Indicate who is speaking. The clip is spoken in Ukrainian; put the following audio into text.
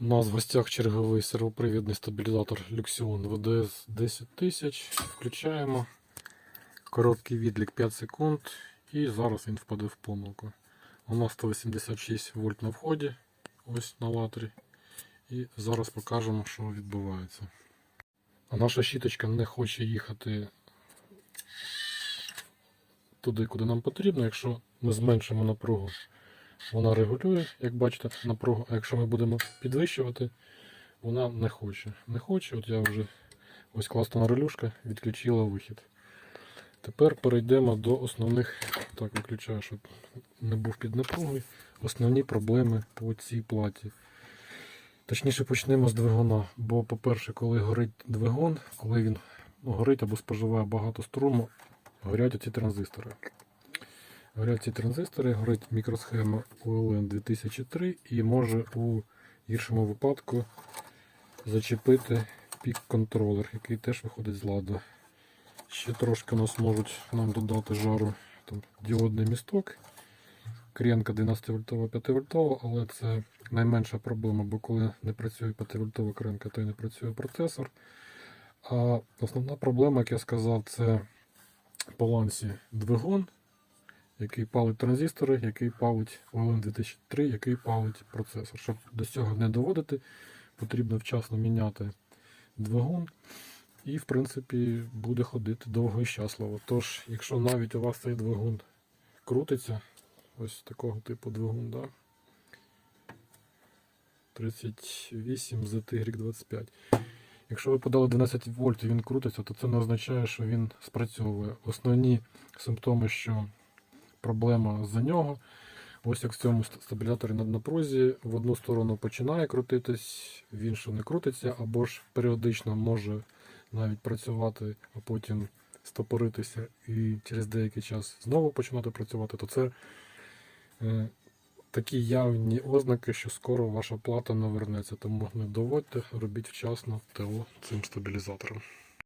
Speaker 1: У нас в гостях черговий сервопривідний стабілізатор Luxion VDS 10000. Включаємо. Короткий відлік 5 секунд. І зараз він впаде в помилку. У нас 186 вольт на вході. Ось на латрі. І зараз покажемо, що відбувається. А наша щіточка не хоче їхати туди, куди нам потрібно. Якщо ми зменшимо напругу, вона регулює, як бачите, напругу. А якщо ми будемо підвищувати, вона не хоче. Не хоче, от я вже ось класна релюшка відключила вихід. Тепер перейдемо до основних, так виключаю, щоб не був під напругою. Основні проблеми по цій платі. Точніше почнемо з двигуна. Бо, по-перше, коли горить двигун, коли він ну, горить або споживає багато струму, горять оці транзистори. Горять ці транзистори, горить мікросхема ULN 2003 і може у гіршому випадку зачепити пік-контролер, який теж виходить з ладу. Ще трошки нас можуть нам додати жару там, діодний місток. Кренка 12 вольтова 5 вольтова, але це найменша проблема, бо коли не працює 5 вольтова кренка, то й не працює процесор. А основна проблема, як я сказав, це по лансі двигун, який палить транзистори, який палить OLN 2003, який палить процесор. Щоб до цього не доводити, потрібно вчасно міняти двигун. І, в принципі, буде ходити довго і щасливо. Тож, якщо навіть у вас цей двигун крутиться, ось такого типу двигун, да? 38 ZY25. Якщо ви подали 12 вольт і він крутиться, то це не означає, що він спрацьовує. Основні симптоми, що проблема за нього. Ось як в цьому ст- стабіляторі на напрузі в одну сторону починає крутитись, в іншу не крутиться, або ж періодично може навіть працювати, а потім стопоритися і через деякий час знову починати працювати, то це е, такі явні ознаки, що скоро ваша плата не вернеться. Тому не доводьте, робіть вчасно ТО цим стабілізатором.